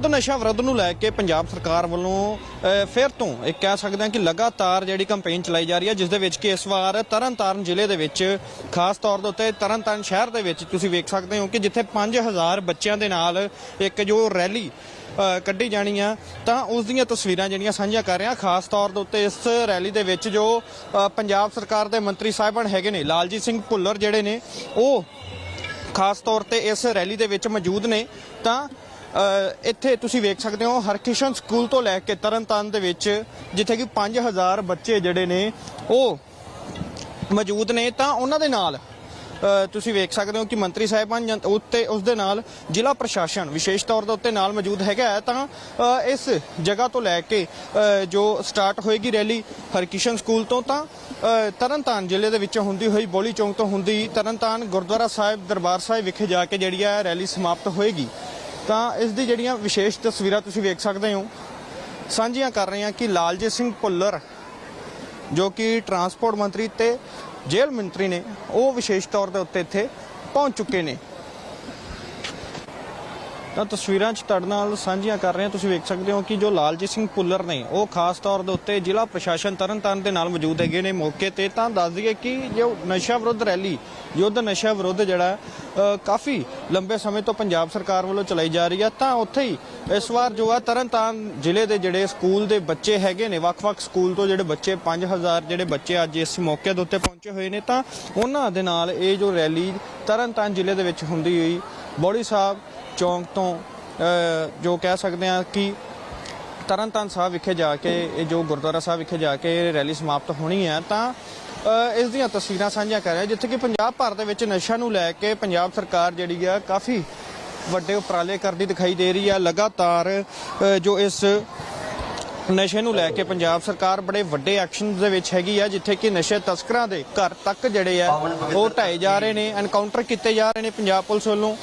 ਯੁੱਧ ਨਸ਼ਾ ਵਿਰੁੱਧ ਨੂੰ ਲੈ ਕੇ ਪੰਜਾਬ ਸਰਕਾਰ ਵੱਲੋਂ ਫਿਰ ਤੋਂ ਇਹ ਕਹਿ ਸਕਦੇ ਹਾਂ ਕਿ ਲਗਾਤਾਰ ਜਿਹੜੀ ਕੈਂਪੇਨ ਚਲਾਈ ਜਾ ਰਹੀ ਹੈ ਜਿਸ ਦੇ ਵਿੱਚ ਕਿ ਇਸ ਵਾਰ ਤਰਨਤਾਰਨ ਜ਼ਿਲ੍ਹੇ ਦੇ ਵਿੱਚ, ਖਾਸ ਤੌਰ ਦੇ ਉੱਤੇ ਤਰਨਤਾਰਨ ਸ਼ਹਿਰ ਦੇ ਵਿੱਚ ਤੁਸੀਂ ਵੇਖ ਸਕਦੇ ਹੋ ਕਿ ਜਿੱਥੇ 5000 ਬੱਚਿਆਂ ਦੇ ਨਾਲ ਇੱਕ ਜੋ ਰੈਲੀ ਕੱਢੀ ਜਾਣੀ ਆ, ਤਾਂ ਉਸ ਦੀਆਂ ਤਸਵੀਰਾਂ ਜਿਹੜੀਆਂ ਸਾਂਝੀਆਂ ਕਰ ਰਿਹਾ, ਖਾਸ ਤੌਰ ਦੇ ਉੱਤੇ ਇਸ ਰੈਲੀ ਦੇ ਵਿੱਚ ਜੋ ਪੰਜਾਬ ਸਰਕਾਰ ਦੇ ਮੰਤਰੀ ਸਾਹਿਬਾਨ ਹੈਗੇ ਨੇ, ਲਾਲਜੀਤ ਸਿੰਘ ਭੁੱਲਰ ਜਿਹੜੇ ਨੇ, ਉਹ ਖਾਸ ਤੌਰ ਤੇ ਇਸ ਰੈਲੀ ਦੇ ਵਿੱਚ ਮੌਜੂਦ ਨੇ, ਤਾਂ ਇੱਥੇ ਤੁਸੀਂ ਵੇਖ ਸਕਦੇ ਹੋ ਹਰਕਿਸ਼ਨ ਸਕੂਲ ਤੋਂ ਲੈ ਕੇ ਤਰਨਤਾਰਨ ਦੇ ਵਿੱਚ, ਜਿੱਥੇ ਕਿ 5000 ਬੱਚੇ ਜਿਹੜੇ ਨੇ, ਉਹ ਮੌਜੂਦ ਨੇ। ਤਾਂ ਉਹਨਾਂ ਦੇ ਨਾਲ ਤੁਸੀਂ ਵੇਖ ਸਕਦੇ ਹੋ ਕਿ ਮੰਤਰੀ ਸਾਹਿਬਾਨ ਜਨ- ਉੱਤੇ ਉਸ ਦੇ ਨਾਲ ਜ਼ਿਲ੍ਹਾ ਪ੍ਰਸ਼ਾਸਨ ਵਿਸ਼ੇਸ਼ ਤੌਰ ਦੇ ਉੱਤੇ ਨਾਲ ਮੌਜੂਦ ਹੈਗਾ ਹੈ। ਤਾਂ ਇਸ ਜਗ੍ਹਾ ਤੋਂ ਲੈ ਕੇ ਜੋ ਸਟਾਰਟ ਹੋਏਗੀ ਰੈਲੀ ਹਰਕਿਸ਼ਨ ਸਕੂਲ ਤੋਂ, ਤਾਂ ਤਰਨਤਾਰਨ ਜ਼ਿਲ੍ਹੇ ਦੇ ਵਿੱਚੋਂ ਹੁੰਦੀ ਹੋਈ ਬੋਲੀ ਚੌਂਕ ਤੋਂ ਹੁੰਦੀ ਤਰਨਤਾਰਨ ਗੁਰਦੁਆਰਾ ਸਾਹਿਬ ਦਰਬਾਰ ਸਾਹਿਬ ਵਿਖੇ ਜਾ ਕੇ ਜਿਹੜੀ ਹੈ ਰੈਲੀ ਸਮਾਪਤ ਹੋਏਗੀ। ਤਾਂ ਇਸ ਦੀ ਜਿਹੜੀਆਂ ਵਿਸ਼ੇਸ਼ ਤਸਵੀਰਾਂ ਤੁਸੀਂ ਵੇਖ ਸਕਦੇ ਹੋ, ਸਾਂਝੀਆਂ ਕਰ ਰਹੇ ਹਾਂ ਕਿ ਲਾਲਜੀਤ ਸਿੰਘ ਭੁੱਲਰ, ਜੋ ਕਿ ਟਰਾਂਸਪੋਰਟ ਮੰਤਰੀ ਤੇ ਜੇਲ੍ਹ ਮੰਤਰੀ ਨੇ, ਉਹ ਵਿਸ਼ੇਸ਼ ਤੌਰ ਦੇ ਉੱਤੇ ਇੱਥੇ ਪਹੁੰਚ ਚੁੱਕੇ ਨੇ। ਤਾਂ ਤਸਵੀਰਾਂ 'ਚ ਤੁਹਾਡੇ ਨਾਲ ਸਾਂਝੀਆਂ ਕਰ ਰਹੇ ਹਾਂ। ਤੁਸੀਂ ਵੇਖ ਸਕਦੇ ਹੋ ਕਿ ਜੋ ਲਾਲਜੀਤ ਸਿੰਘ ਭੁੱਲਰ ਨੇ, ਉਹ ਖਾਸ ਤੌਰ ਦੇ ਉੱਤੇ ਜ਼ਿਲ੍ਹਾ ਪ੍ਰਸ਼ਾਸਨ ਤਰਨਤਾਰਨ ਦੇ ਨਾਲ ਮੌਜੂਦ ਹੈਗੇ ਨੇ ਮੌਕੇ ਤੇ। ਤਾਂ ਦੱਸ ਦਈਏ ਕਿ ਜੋ ਨਸ਼ਾ ਵਿਰੁੱਧ ਰੈਲੀ, ਯੁੱਧ ਨਸ਼ਾ ਵਿਰੁੱਧ ਜਿਹੜਾ ਕਾਫੀ ਲੰਬੇ ਸਮੇਂ ਤੋਂ ਪੰਜਾਬ ਸਰਕਾਰ ਵੱਲੋਂ ਚਲਾਈ ਜਾ ਰਹੀ ਹੈ। ਤਾਂ ਉੱਥੇ ਹੀ ਇਸ ਵਾਰ ਜੋ ਆ ਤਰਨਤਾਰਨ ਜ਼ਿਲ੍ਹੇ ਦੇ ਜਿਹੜੇ ਸਕੂਲ ਦੇ ਬੱਚੇ ਹੈਗੇ ਨੇ, ਵੱਖ-ਵੱਖ ਸਕੂਲ ਤੋਂ ਜਿਹੜੇ ਬੱਚੇ 5000 ਜਿਹੜੇ ਬੱਚੇ ਅੱਜ ਇਸ ਮੌਕੇ ਦੇ ਉੱਤੇ ਪਹੁੰਚੇ ਹੋਏ ਨੇ। ਤਾਂ ਉਹਨਾਂ ਦੇ ਨਾਲ ਇਹ ਜੋ ਰੈਲੀ ਤਰਨਤਾਰਨ ਜ਼ਿਲ੍ਹੇ ਦੇ ਵਿੱਚ ਹੁੰਦੀ ਹੋਈ ਬੋੜੀ ਸਾਹਿਬ ਚੌਂਕ ਤੋਂ ਜੋ ਕਹਿ ਸਕਦੇ ਆ ਕਿ ਤਰਨਤਾਰਨ ਸਾਹਿਬ ਵਿਖੇ ਜਾ ਕੇ, ਇਹ ਜੋ ਗੁਰਦੁਆਰਾ ਸਾਹਿਬ ਵਿਖੇ ਜਾ ਕੇ ਇਹ ਰੈਲੀ ਸਮਾਪਤ ਹੋਣੀ ਹੈ, ਤਾਂ ਇਸ ਦੀਆਂ ਤਸਵੀਰਾਂ ਸਾਂਝੀਆਂ ਕਰ ਰਿਹਾ, ਜਿੱਥੇ ਕਿ ਪੰਜਾਬ ਭਰ ਦੇ ਵਿੱਚ ਨਸ਼ਾ ਨੂੰ ਲੈ ਕੇ ਪੰਜਾਬ ਸਰਕਾਰ ਜਿਹੜੀ ਆ ਕਾਫੀ ਵੱਡੇ ਉਪਰਾਲੇ ਕਰਦੀ ਦਿਖਾਈ ਦੇ ਰਹੀ ਆ, ਲਗਾਤਾਰ ਜੋ ਇਸ ਨਸ਼ੇ ਨੂੰ ਲੈ ਕੇ ਪੰਜਾਬ ਸਰਕਾਰ ਬੜੇ ਵੱਡੇ ਐਕਸ਼ਨ ਦੇ ਵਿੱਚ ਹੈਗੀ ਆ ਜਿੱਥੇ ਕਿ ਨਸ਼ੇ ਤਸਕਰਾਂ ਦੇ ਘਰ ਤੱਕ ਜਿਹੜੇ ਆ ਉਹ ਢਾਏ ਜਾ ਰਹੇ ਨੇ ਐਨਕਾਊਂਟਰ ਕੀਤੇ ਜਾ ਰਹੇ ਨੇ ਪੰਜਾਬ ਪੁਲਿਸ ਵੱਲੋਂ।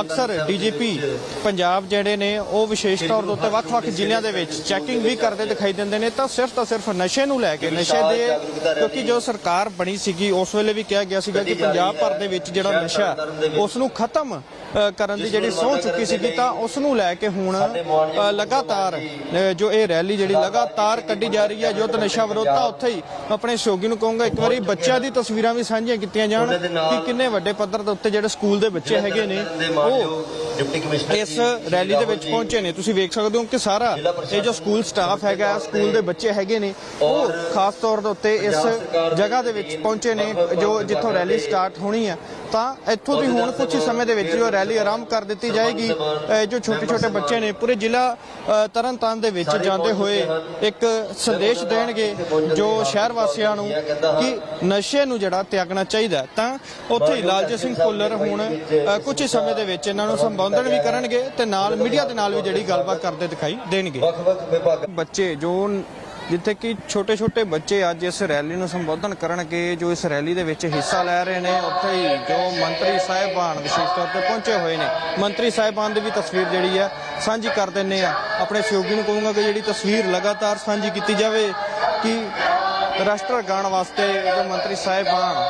ਅਕਸਰ ਡੀਜੀਪੀ ਪੰਜਾਬ ਜਿਹੜੇ ਨੇ ਉਹ ਵਿਸ਼ੇਸ਼ ਤੌਰ ਦੇ ਉੱਤੇ ਵੱਖ-ਵੱਖ ਜ਼ਿਲ੍ਹਿਆਂ ਦੇ ਵਿੱਚ ਚੈਕਿੰਗ ਵੀ ਕਰਦੇ ਦਿਖਾਈ ਦਿੰਦੇ ਨੇ ਤਾਂ ਸਿਰਫ ਤਾਂ ਸਿਰਫ ਨਸ਼ੇ ਨੂੰ ਲੈ ਕੇ ਨਸ਼ੇ ਦੇ ਕਿਉਂਕਿ ਜੋ ਸਰਕਾਰ ਬਣੀ ਸੀਗੀ ਉਸ ਵੇਲੇ ਵੀ ਕਿਹਾ ਗਿਆ ਸੀਗਾ ਕਿ ਪੰਜਾਬ ਭਰ ਦੇ ਵਿੱਚ ਜਿਹੜਾ ਨਸ਼ਾ ਉਸ ਨੂੰ ਖਤਮ ਕਰਨ ਦੀ ਜਿਹੜੀ ਸਹੁੰ ਚੁੱਕੀ ਸੀਗੀ ਤਾਂ ਉਸ ਨੂੰ ਲੈ ਕੇ ਹੁਣ ਲਗਾਤਾਰ ਜੋ ਇਹ ਰੈਲੀ ਜਿਹੜੀ ਲਗਾਤਾਰ ਕੱਢੀ ਜਾ ਰਹੀ ਹੈ ਯੁੱਧ ਨਸ਼ਾ ਵਿਰੋਧ ਤਾਂ ਉੱਥੇ ਹੀ ਆਪਣੇ ਸਹਿਯੋਗੀ ਨੂੰ ਕਹੂੰਗਾ ਇੱਕ ਵਾਰੀ ਬੱਚਿਆਂ ਦੀ ਤਸਵੀਰਾਂ ਵੀ ਸਾਂਝੀਆਂ ਕੀਤੀਆਂ ਜਾਣ ਕਿ ਕਿੰਨੇ ਵੱਡੇ ਪੱਧਰ ਦੇ ਉੱਤੇ ਜਿਹੜੇ ਸਕੂਲ ਦੇ ਬੱਚੇ ਹੈਗੇ ਨੇ ਉਹ ਡਿਪਟੀ ਕਮਿਸ਼ਨਰ ਇਸ ਰੈਲੀ ਦੇ ਵਿੱਚ ਪਹੁੰਚੇ ਨੇ। ਤੁਸੀਂ ਵੇਖ ਸਕਦੇ ਹੋ ਕਿ ਸਾਰਾ ਇਹ ਜੋ ਸਕੂਲ ਸਟਾਫ ਹੈਗਾ ਸਕੂਲ ਦੇ ਬੱਚੇ ਹੈਗੇ ਨੇ ਉਹ ਖਾਸ ਤੌਰ ਦੇ ਉੱਤੇ ਇਸ ਜਗ੍ਹਾ ਦੇ ਵਿੱਚ ਪਹੁੰਚੇ ਨੇ ਜੋ ਜਿੱਥੋਂ ਰੈਲੀ ਸਟਾਰਟ ਹੋਣੀ ਹੈ। ਤਾਂ ਇੱਥੋਂ ਦੀ ਹੁਣ ਕੁਝ ਹੀ ਸਮੇਂ ਦੇ ਵਿੱਚ ਜੋ ਰੈਲੀ ਆਰੰਭ ਕਰ ਦਿੱਤੀ ਜਾਏਗੀ ਜੋ ਛੋਟੇ ਛੋਟੇ ਬੱਚੇ ਨੇ ਪੂਰੇ ਜ਼ਿਲ੍ਹਾ ਤਰਨਤਾਰਨ ਦੇ ਵਿੱਚ ਜਾਂਦੇ ਹੋਏ ਇੱਕ ਸੰਦੇਸ਼ ਦੇਣਗੇ ਜੋ ਸ਼ਹਿਰ ਵਾਸੀਆਂ ਨੂੰ ਕਿ ਨਸ਼ੇ ਨੂੰ ਜਿਹੜਾ ਤਿਆਗਣਾ ਚਾਹੀਦਾ। ਤਾਂ ਉੱਥੇ ਹੀ ਲਾਲਜੀਤ ਸਿੰਘ ਭੁੱਲਰ ਹੁਣ ਕੁਝ ਹੀ ਸਮੇਂ ਦੇ ਵਿੱਚ ਇਹਨਾਂ ਨੂੰ ਸੰਬੋਧਨ ਵੀ ਕਰਨਗੇ ਤੇ ਨਾਲ ਮੀਡੀਆ ਦੇ ਨਾਲ ਵੀ ਜਿਹੜੀ ਗੱਲਬਾਤ ਕਰਦੇ ਦਿਖਾਈ ਦੇਣਗੇ। ਬੱਚੇ ਜੋ ਜਿੱਥੇ ਕਿ ਛੋਟੇ ਛੋਟੇ ਬੱਚੇ ਅੱਜ ਇਸ ਰੈਲੀ ਨੂੰ ਸੰਬੋਧਨ ਕਰਨਗੇ, ਜੋ ਇਸ ਰੈਲੀ ਦੇ ਵਿੱਚ ਹਿੱਸਾ ਲੈ ਰਹੇ ਨੇ। ਉੱਥੇ ਹੀ ਜੋ ਮੰਤਰੀ ਸਾਹਿਬਾਨ ਵਿਸ਼ੇਸ਼ ਤੌਰ ਤੇ ਪਹੁੰਚੇ ਹੋਏ ਨੇ। ਮੰਤਰੀ ਸਾਹਿਬਾਨ ਦੀ ਵੀ ਤਸਵੀਰ ਜਿਹੜੀ ਹੈ ਸਾਂਝੀ ਕਰ ਦਿੰਨੇ ਆ। ਆਪਣੇ ਸਹਿਯੋਗੀ ਨੂੰ ਕਹੂੰਗਾ ਕਿ ਜਿਹੜੀ ਤਸਵੀਰ ਲਗਾਤਾਰ ਸਾਂਝੀ ਕੀਤੀ ਜਾਵੇ, ਕਿ ਰਾਸ਼ਟਰ ਗਾਣ ਵਾਸਤੇ ਜੋ ਮੰਤਰੀ ਸਾਹਿਬਾਨ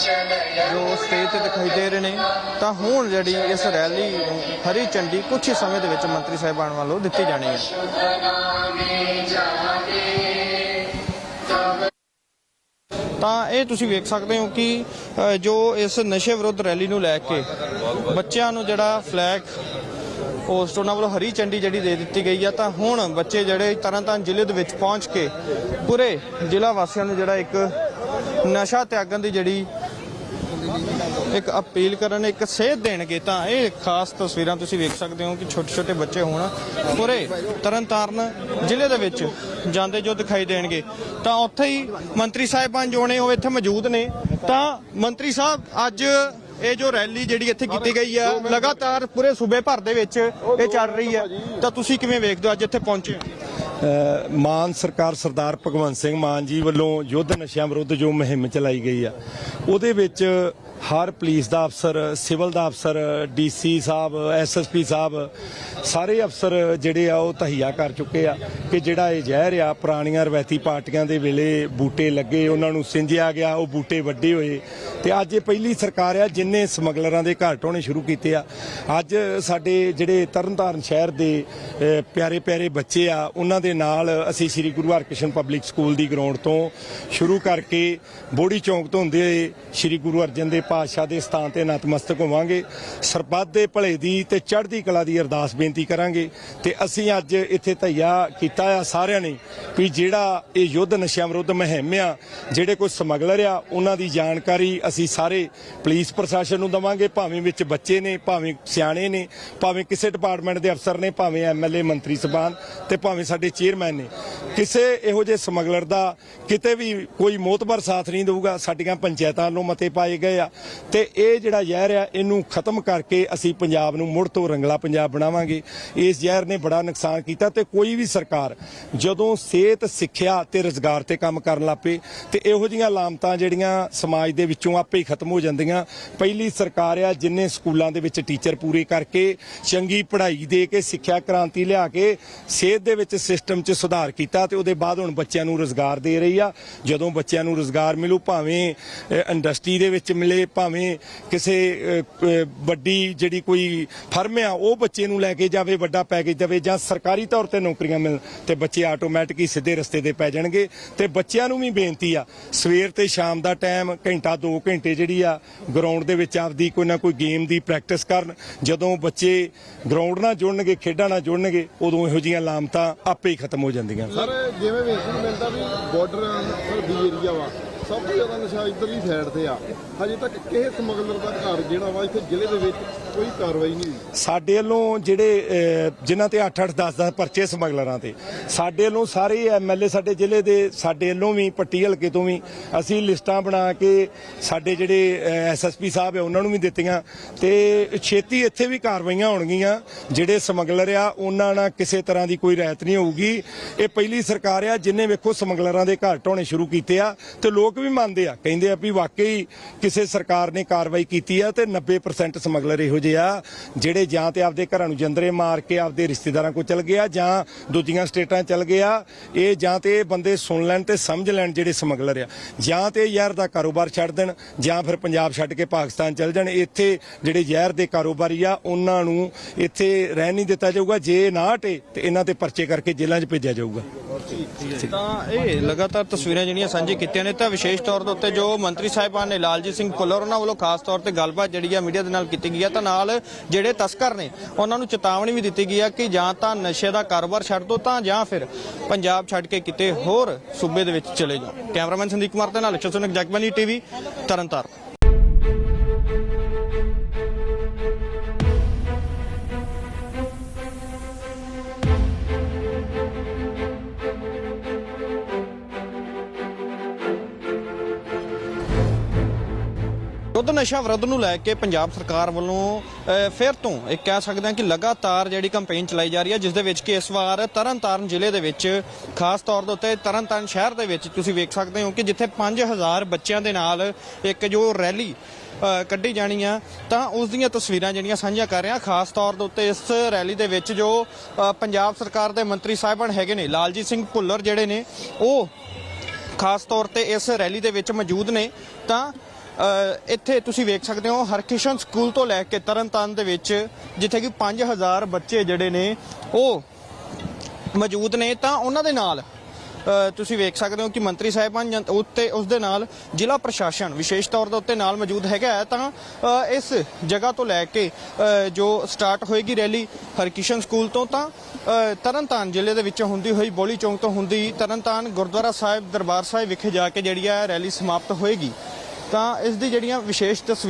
ਜੋ ਸਟੇਜ ਤੇ ਦਿਖਾਈ ਦੇ ਰਹੇ ਨੇ, ਤਾਂ ਹੁਣ ਜਿਹੜੀ ਇਸ ਰੈਲੀ ਨੂੰ ਹਰੀ ਝੰਡੀ ਕੁਝ ਹੀ ਸਮੇਂ ਦੇ ਵਿੱਚ ਮੰਤਰੀ ਸਾਹਿਬਾਨ ਵੱਲੋਂ ਦਿੱਤੀ ਜਾਣੀ ਹੈ। ਤਾਂ ਇਹ ਤੁਸੀਂ ਵੇਖ ਸਕਦੇ ਹੋ ਕਿ ਜੋ ਇਸ ਨਸ਼ੇ ਵਿਰੁੱਧ ਰੈਲੀ ਨੂੰ ਲੈ ਕੇ ਬੱਚਿਆਂ ਨੂੰ ਜਿਹੜਾ ਫਲੈਗ ਪੋਸਟ ਉਹਨਾਂ ਵੱਲੋਂ ਹਰੀ ਝੰਡੀ ਜਿਹੜੀ ਦੇ ਦਿੱਤੀ ਗਈ ਆ, ਤਾਂ ਹੁਣ ਬੱਚੇ ਜਿਹੜੇ ਤਰਨਤਾਰਨ ਜ਼ਿਲ੍ਹੇ ਦੇ ਵਿੱਚ ਪਹੁੰਚ ਕੇ ਪੂਰੇ ਜ਼ਿਲ੍ਹਾ ਵਾਸੀਆਂ ਨੂੰ ਜਿਹੜਾ ਇੱਕ ਨਸ਼ਾ ਤਿਆਗਣ ਦੀ ਜਿਹੜੀ ਇੱਕ ਅਪੀਲ ਕਰਨ, ਇੱਕ ਸੇਧ ਦੇਣਗੇ ਤਾਂ ਇਹ ਖਾਸ ਤਸਵੀਰਾਂ ਤੁਸੀਂ ਵੇਖ ਸਕਦੇ ਹੋ ਕਿ ਛੋਟੇ ਛੋਟੇ ਬੱਚੇ ਹੋਣ ਪੂਰੇ ਤਰਨਤਾਰਨ ਜ਼ਿਲ੍ਹੇ ਦੇ ਵਿੱਚ ਜਾਂਦੇ ਜੋ ਦਿਖਾਈ ਦੇਣਗੇ। ਤਾਂ ਉੱਥੇ ਹੀ ਮੰਤਰੀ ਸਾਹਿਬਾਨ ਜੋ ਨੇ ਉਹ ਇੱਥੇ ਮੌਜੂਦ ਨੇ। ਤਾਂ ਮੰਤਰੀ ਸਾਹਿਬ, ਅੱਜ ਇਹ ਜੋ ਰੈਲੀ ਜਿਹੜੀ ਇੱਥੇ ਕੀਤੀ ਗਈ ਆ, ਲਗਾਤਾਰ ਪੂਰੇ ਸੂਬੇ ਭਰ ਦੇ ਵਿੱਚ ਇਹ ਚੱਲ ਰਹੀ ਹੈ ਤਾਂ ਤੁਸੀਂ ਕਿਵੇਂ ਵੇਖਦੇ ਹੋ ਅੱਜ ਇੱਥੇ ਪਹੁੰਚੇ ਹੋ? ਮਾਨ ਸਰਕਾਰ ਸਰਦਾਰ ਭਗਵੰਤ ਸਿੰਘ ਮਾਨ ਜੀ ਵੱਲੋਂ ਯੁੱਧ ਨਸ਼ਿਆਂ ਵਿਰੁੱਧ ਜੋ ਮੁਹਿੰਮ ਚਲਾਈ ਗਈ ਆ, ਉਹਦੇ ਵਿੱਚ ਹਰ ਪੁਲਿਸ ਦਾ ਅਫਸਰ, ਸਿਵਲ ਦਾ ਅਫਸਰ, ਡੀਸੀ ਸਾਹਿਬ ਐਸਐਸਪੀ ਸਾਹਿਬ, ਸਾਰੇ ਅਫਸਰ ਜਿਹੜੇ ਆ ਉਹ ਤਹੀਆ ਕਰ ਚੁੱਕੇ ਆ ਕਿ ਜਿਹੜਾ ਇਹ ਜ਼ਹਿਰ ਆ, ਪੁਰਾਣੀਆਂ ਰਵਾਇਤੀ ਪਾਰਟੀਆਂ ਦੇ ਵੇਲੇ ਬੂਟੇ ਲੱਗੇ, ਉਹਨਾਂ ਨੂੰ ਸਿੰਜਿਆ ਗਿਆ, ਉਹ ਬੂਟੇ ਵੱਡੇ ਹੋਏ। ਤੇ ਅੱਜ ਇਹ ਪਹਿਲੀ ਸਰਕਾਰ ਆ ਜਿਨੇ ਸਮਗਲਰਾਂ ਦੇ ਘਰ ਢਾਉਣੇ ਸ਼ੁਰੂ ਕੀਤੇ ਆ। ਅੱਜ ਸਾਡੇ ਜਿਹੜੇ ਤਰਨਤਾਰਨ ਸ਼ਹਿਰ ਦੇ ਪਿਆਰੇ ਪਿਆਰੇ ਬੱਚੇ ਆ, ਉਹਨਾਂ ਦੇ ਨਾਲ ਅਸੀਂ ਸ੍ਰੀ ਗੁਰੂ ਹਰਕ੍ਰਿਸ਼ਨ ਪਬਲਿਕ ਸਕੂਲ ਦੀ ਗਰਾਊਂਡ ਤੋਂ ਸ਼ੁਰੂ ਕਰਕੇ ਬੋੜੀ ਚੌਂਕ ਤੋਂ ਹੁੰਦੇ ਹੋਏ ਸ੍ਰੀ ਗੁਰੂ ਅਰਜਨ ਦੇ ਪਾਤਸ਼ਾਹ ਦੇ ਸਥਾਨ ਤੇ ਨਤਮਸਤਕ ਹੋਵਾਂਗੇ। ਸਰਬੱਤ ਦੇ ਭਲੇ ਦੀ ਤੇ ਚੜ੍ਹਦੀ ਕਲਾ ਦੀ ਅਰਦਾਸ ਬੇਨਤੀ ਕਰਾਂਗੇ ਤੇ ਅਸੀਂ ਅੱਜ ਇੱਥੇ ਧਈਆ ਕੀਤਾ ਆ ਸਾਰਿਆਂ ਨੇ ਵੀ ਜਿਹੜਾ ਇਹ ਯੁੱਧ ਨਸ਼ਿਆਂ ਵਿਰੁੱਧ ਮੁਹਿੰਮ ਆ, ਜਿਹੜੇ ਕੋਈ ਸਮਗਲਰ ਆ, ਉਹਨਾਂ ਦੀ ਜਾਣਕਾਰੀ ਅਸੀਂ ਸਾਰੇ ਪੁਲਿਸ ਪ੍ਰਸ਼ਾਸਨ ਨੂੰ ਦਵਾਂਗੇ, ਭਾਵੇਂ ਵਿੱਚ ਬੱਚੇ ਨੇ, ਭਾਵੇਂ ਸਿਆਣੇ ਨੇ, ਭਾਵੇਂ ਕਿਸੇ ਡਿਪਾਰਟਮੈਂਟ ਦੇ ਅਫਸਰ ਨੇ, ਭਾਵੇਂ ਐਮਐਲਏ ਮੰਤਰੀ ਸਭਾਨ ਤੇ ਭਾਵੇਂ ਸਾਡੇ ਚੇਅਰਮੈਨ ਨੇ। ਕਿਸੇ ਇਹੋ ਜਿਹੇ ਸਮਗਲਰ ਦਾ ਕਿਤੇ ਵੀ ਕੋਈ ਮੋਤਬਰ ਸਾਥ ਨਹੀਂ ਦੇਊਗਾ, ਸਾਡੀਆਂ ਪੰਚਾਇਤਾਂ ਨੂੰ ਮਤੇ ਪਾਏ ਗਏ ਆ। ਤੇ ਇਹ ਜਿਹੜਾ ਜ਼ਹਿਰ ਆ, ਇਹਨੂੰ ਖਤਮ ਕਰਕੇ ਅਸੀਂ ਪੰਜਾਬ ਨੂੰ ਮੁੜ ਤੋਂ ਰੰਗਲਾ ਪੰਜਾਬ ਬਣਾਵਾਂਗੇ। ਇਸ ਜ਼ਹਿਰ ਨੇ ਬੜਾ ਨੁਕਸਾਨ ਕੀਤਾ ਤੇ ਕੋਈ ਵੀ ਸਰਕਾਰ ਜਦੋਂ ਸਿਹਤ, ਸਿੱਖਿਆ ਤੇ ਰੋਜ਼ਗਾਰ ਤੇ ਕੰਮ ਕਰਨ ਲੱਪੇ ਤੇ ਇਹੋ ਜਿਹੀਆਂ ਲਾਮਤਾਂ ਜਿਹੜੀਆਂ ਸਮਾਜ ਦੇ ਵਿੱਚੋਂ ਆਪੇ ਹੀ ਖਤਮ ਹੋ ਜਾਂਦੀਆਂ। ਪਹਿਲੀ ਸਰਕਾਰ ਆ ਜਿਨੇ ਸਕੂਲਾਂ ਦੇ ਵਿੱਚ ਟੀਚਰ ਪੂਰੇ ਕਰਕੇ ਚੰਗੀ ਪੜ੍ਹਾਈ ਦੇ ਕੇ, ਸਿੱਖਿਆ ਕ੍ਰਾਂਤੀ ਲਿਆ ਕੇ ਸਿਹਤ ਦੇ ਵਿੱਚ ਸਿਸਟਮ 'ਚ ਸੁਧਾਰ ਕੀਤਾ ਤੇ ਉਹਦੇ ਬਾਅਦ ਹੁਣ ਬੱਚਿਆਂ ਨੂੰ ਰੋਜ਼ਗਾਰ ਦੇ ਰਹੀ ਆ। ਜਦੋਂ ਬੱਚਿਆਂ ਨੂੰ ਰੋਜ਼ਗਾਰ ਮਿਲੂ, ਭਾਵੇਂ ਇੰਡਸਟਰੀ ਦੇ ਵਿੱਚ ਮਿਲੇ ਭਾਵੇਂ ਕਿਸੇ ਵੱਡੀ ਜਿਹੜੀ ਕੋਈ ਫਰਮ ਆ, ਉਹ ਬੱਚੇ ਨੂੰ ਲੈ ਕੇ ਜਾਵੇ, ਵੱਡਾ ਪੈਕੇਜ ਦੇਵੇ ਜਾਂ ਸਰਕਾਰੀ ਤੌਰ ਤੇ ਨੌਕਰੀਆਂ ਮਿਲ ਤੇ ਬੱਚੇ ਆਟੋਮੈਟਿਕ ਹੀ ਸਿੱਧੇ ਰਸਤੇ ਤੇ ਪੈ ਜਾਣਗੇ। ਤੇ ਬੱਚਿਆਂ ਨੂੰ ਵੀ ਬੇਨਤੀ ਆ, ਸਵੇਰ ਤੇ ਸ਼ਾਮ ਦਾ ਟਾਈਮ ਘੰਟਾ 2 ਘੰਟੇ ਜਿਹੜੀ ਆ ਗਰਾਊਂਡ ਦੇ ਵਿੱਚ ਆਪਦੀ ਕੋਈ ਨਾ ਕੋਈ ਗੇਮ ਦੀ ਪ੍ਰੈਕਟਿਸ ਕਰਨ। ਜਦੋਂ ਬੱਚੇ ਗਰਾਊਂਡ ਨਾਲ ਜੁੜਨਗੇ, ਖੇਡਾਂ ਨਾਲ ਜੁੜਨਗੇ, ਉਦੋਂ ਇਹੋ ਜੀਆਂ ਲਾਮਤਾਂ ਆਪੇ ਹੀ ਖਤਮ ਹੋ ਜਾਂਦੀਆਂ। ਸਰ, ਜਿਵੇਂ ਵੇਖਣ ਮਿਲਦਾ ਵੀ ਬਾਰਡਰ ਸਰ ਦੀ ਏਰੀਆ ਵਾ। ਸਭ ਤੋਂ ਜ਼ਿਆਦਾ ਨਸ਼ਾ ਇਧਰਲੀ ਸਾਈਡ ਤੇ ਆ। ਹਜੇ ਤੱਕ ਕਿਸੇ ਸਮਗਲਰ ਦਾ ਘਰ ਜਿਹੜਾ ਵਾ ਇੱਥੇ ਜ਼ਿਲ੍ਹੇ ਦੇ ਵਿੱਚ ਕੋਈ ਕਾਰਵਾਈ ਨਹੀਂ ਹੋਈ। ਸਾਡੇ ਵੱਲੋਂ ਜਿਹੜੇ ਜਿਨ੍ਹਾਂ ਤੇ 8 8 10 10 ਪਰਚੇ ਸਮਗਲਰਾਂ ਤੇ, ਸਾਡੇ ਵੱਲੋਂ ਸਾਰੇ ਐਮਐਲਏ ਸਾਡੇ ਜ਼ਿਲ੍ਹੇ ਦੇ, ਸਾਡੇ ਵੱਲੋਂ ਵੀ, ਪੱਟੀ ਹਲਕੇ ਤੋਂ ਵੀ ਅਸੀਂ ਲਿਸਟਾਂ ਬਣਾ ਕੇ ਸਾਡੇ ਜਿਹੜੇ ਐਸਐਸਪੀ ਸਾਹਿਬ ਆ, ਉਹਨਾਂ ਨੂੰ ਵੀ ਦਿੱਤੀਆਂ ਤੇ ਛੇਤੀ ਇੱਥੇ ਵੀ ਕਾਰਵਾਈਆਂ ਹੋਣਗੀਆਂ। ਜਿਹੜੇ ਸਮਗਲਰ ਆ, ਉਹਨਾਂ ਨਾਲ ਕਿਸੇ ਤਰ੍ਹਾਂ ਦੀ ਕੋਈ ਰਹਿਤ ਨਹੀਂ ਹੋਊਗੀ। ਇਹ ਪਹਿਲੀ ਸਰਕਾਰ ਆ, ਜਿਨੇ ਵੇਖੋ ਸਮਗਲਰਾਂ ਦੇ ਘਰ ਢਾਉਣੇ ਸ਼ੁਰੂ ਕੀਤੇ ਆ ਤੇ ਲੋਕ ਵੀ ਮੰਨਦੇ ਆ। ਕਹਿੰਦੇ ਆ ਵੀ ਵਾਕਈ ਕਿਸੇ ਸਰਕਾਰ ਨੇ ਕਾਰਵਾਈ ਕੀਤੀ ਆ ਤੇ 90% ਸਮਗਲਰ ਇਹੋ ਜਿਹੇ ਆ, ਜਿਹੜੇ ਜਾਂ ਤੇ ਆਪਦੇ ਘਰਾਂ ਨੂੰ ਜੰਦਰੇ ਮਾਰ ਕੇ ਆਪਦੇ ਰਿਸ਼ਤੇਦਾਰਾਂ ਕੋਲ ਚਲ ਗਿਆ ਜਾਂ ਦੂਜੀਆਂ ਸਟੇਟਾਂ ਚਲ ਗਿਆ ਇਹ ਜਾਂ ਤੇ ਇਹ ਬੰਦੇ ਸੁਣ ਲੈਣ ਤੇ ਸਮਝ ਲੈਣ ਜਿਹੜੇ ਸਮਗਲਰ ਆ। ਜਾਂ ਤੇ ਜ਼ਹਿਰ ਦਾ ਕਾਰੋਬਾਰ ਛੱਡ ਦੇਣ, ਜਾਂ ਫਿਰ ਪੰਜਾਬ ਛੱਡ ਕੇ ਪਾਕਿਸਤਾਨ ਚਲ ਜਾਣ। ਇੱਥੇ ਜਿਹੜੇ ਜ਼ਹਿਰ ਦੇ ਕਾਰੋਬਾਰੀ ਆ, ਉਹਨਾਂ ਨੂੰ ਇੱਥੇ ਰਹਿਣ ਨਹੀਂ ਦਿੱਤਾ ਜਾਊਗਾ। ਜੇ ਨਾ ਹਟੇ ਤੇ ਇਹਨਾਂ ਤੇ ਪਰਚੇ ਕਰਕੇ ਜੇਲ੍ਹਾਂ 'ਚ ਭੇਜਿਆ ਜਾਊਗਾ। ਤਾਂ ਇਹ ਲਗਾਤਾਰ ਤਸਵੀਰਾਂ ਜਿਹੜੀਆਂ ਸਾਂਝੀ ਕੀਤੀਆਂ ਨੇ, ਤਾਂ ਵਿਸ਼ੇਸ਼ ਤੌਰ ਦੇ ਉੱਤੇ ਜੋ ਮੰਤਰੀ ਸਾਹਿਬਾਨ ਨੇ ਲਾਲਜੀਤ ਸਿੰਘ ਭੁੱਲਰ ਉਹਨਾਂ ਵੱਲੋਂ ਖਾਸ ਤੌਰ ਤੇ ਗੱਲਬਾਤ ਜਿਹੜੀ ਆ ਮੀਡੀਆ ਦੇ ਨਾਲ ਕੀਤੀ ਗਈ ਆ, ਤਾਂ ਨਾਲ ਜਿਹੜੇ ਤਸਕਰ ਨੇ, ਉਹਨਾਂ ਨੂੰ ਚੇਤਾਵਨੀ ਵੀ ਦਿੱਤੀ ਗਈ ਆ ਕਿ ਜਾਂ ਤਾਂ ਨਸ਼ੇ ਦਾ ਕਾਰੋਬਾਰ ਛੱਡ ਦਿਓ ਤਾਂ ਜਾਂ ਫਿਰ ਪੰਜਾਬ ਛੱਡ ਕੇ ਕਿਤੇ ਹੋਰ ਸੂਬੇ ਦੇ ਵਿੱਚ ਚਲੇ ਜਾਓ। ਕੈਮਰਾਮੈਨ ਸੰਦੀਪ ਕੁਮਾਰ ਦੇ ਨਾਲ ਚਸਨਕ ਜਗਬਾਨੀ ਟੀਵੀ, ਤਰਨਤਾਰਨ। ਯੁੱਧ ਨਸ਼ਾ ਵਿਰੁੱਧ ਨੂੰ ਲੈ ਕੇ ਪੰਜਾਬ ਸਰਕਾਰ ਵੱਲੋਂ ਫਿਰ ਤੋਂ ਇਹ ਕਹਿ ਸਕਦੇ ਹਾਂ ਕਿ ਲਗਾਤਾਰ ਜਿਹੜੀ ਕੰਪੇਨ ਚਲਾਈ ਜਾ ਰਹੀ ਹੈ, ਜਿਸ ਦੇ ਵਿੱਚ ਕਿ ਇਸ ਵਾਰ ਤਰਨਤਾਰਨ ਜ਼ਿਲ੍ਹੇ ਦੇ ਵਿੱਚ ਖਾਸ ਤੌਰ ਦੇ ਉੱਤੇ ਤਰਨਤਾਰਨ ਸ਼ਹਿਰ ਦੇ ਵਿੱਚ ਤੁਸੀਂ ਵੇਖ ਸਕਦੇ ਹੋ ਕਿ ਜਿੱਥੇ 5000 ਬੱਚਿਆਂ ਦੇ ਨਾਲ ਇੱਕ ਜੋ ਰੈਲੀ ਕੱਢੀ ਜਾਣੀ ਆ, ਤਾਂ ਉਸ ਦੀਆਂ ਤਸਵੀਰਾਂ ਜਿਹੜੀਆਂ ਸਾਂਝੀਆਂ ਕਰ ਰਿਹਾ, ਖਾਸ ਤੌਰ ਦੇ ਉੱਤੇ ਇਸ ਰੈਲੀ ਦੇ ਵਿੱਚ ਜੋ ਪੰਜਾਬ ਸਰਕਾਰ ਦੇ ਮੰਤਰੀ ਸਾਹਿਬਾਨ ਹੈਗੇ ਨੇ, ਲਾਲਜੀਤ ਸਿੰਘ ਭੁੱਲਰ ਜਿਹੜੇ ਨੇ, ਉਹ ਖਾਸ ਤੌਰ ਤੇ ਇਸ ਰੈਲੀ ਦੇ ਵਿੱਚ ਮੌਜੂਦ ਨੇ, ਤਾਂ ਇੱਥੇ ਤੁਸੀਂ ਵੇਖ ਸਕਦੇ ਹੋ ਹਰਕਿਸ਼ਨ ਸਕੂਲ ਤੋਂ ਲੈ ਕੇ ਤਰਨਤਾਰਨ ਦੇ ਵਿੱਚ, ਜਿੱਥੇ ਕਿ 5000 ਬੱਚੇ ਜਿਹੜੇ ਨੇ, ਉਹ ਮੌਜੂਦ ਨੇ। ਤਾਂ ਉਹਨਾਂ ਦੇ ਨਾਲ ਤੁਸੀਂ ਵੇਖ ਸਕਦੇ ਹੋ ਕਿ ਮੰਤਰੀ ਸਾਹਿਬਾਨ ਜਨ- ਉੱਤੇ, ਉਸ ਦੇ ਨਾਲ ਜ਼ਿਲ੍ਹਾ ਪ੍ਰਸ਼ਾਸਨ ਵਿਸ਼ੇਸ਼ ਤੌਰ ਦੇ ਉੱਤੇ ਨਾਲ ਮੌਜੂਦ ਹੈਗਾ ਹੈ। ਤਾਂ ਇਸ ਜਗ੍ਹਾ ਤੋਂ ਲੈ ਕੇ ਜੋ ਸਟਾਰਟ ਹੋਏਗੀ ਰੈਲੀ ਹਰਕਿਸ਼ਨ ਸਕੂਲ ਤੋਂ, ਤਾਂ ਤਰਨਤਾਰਨ ਜ਼ਿਲ੍ਹੇ ਦੇ ਵਿੱਚੋਂ ਹੁੰਦੀ ਹੋਈ ਬੋਲੀ ਚੌਂਕ ਤੋਂ ਹੁੰਦੀ ਤਰਨਤਾਰਨ ਗੁਰਦੁਆਰਾ ਸਾਹਿਬ ਦਰਬਾਰ ਸਾਹਿਬ ਵਿਖੇ ਜਾ ਕੇ ਜਿਹੜੀ ਹੈ ਰੈਲੀ ਸਮਾਪਤ ਹੋਏਗੀ। ਤਾਂ ਇਸ ਦੀ ਜਿਹੜੀਆਂ ਵਿਸ਼ੇਸ਼ ਤਸਵੀਰ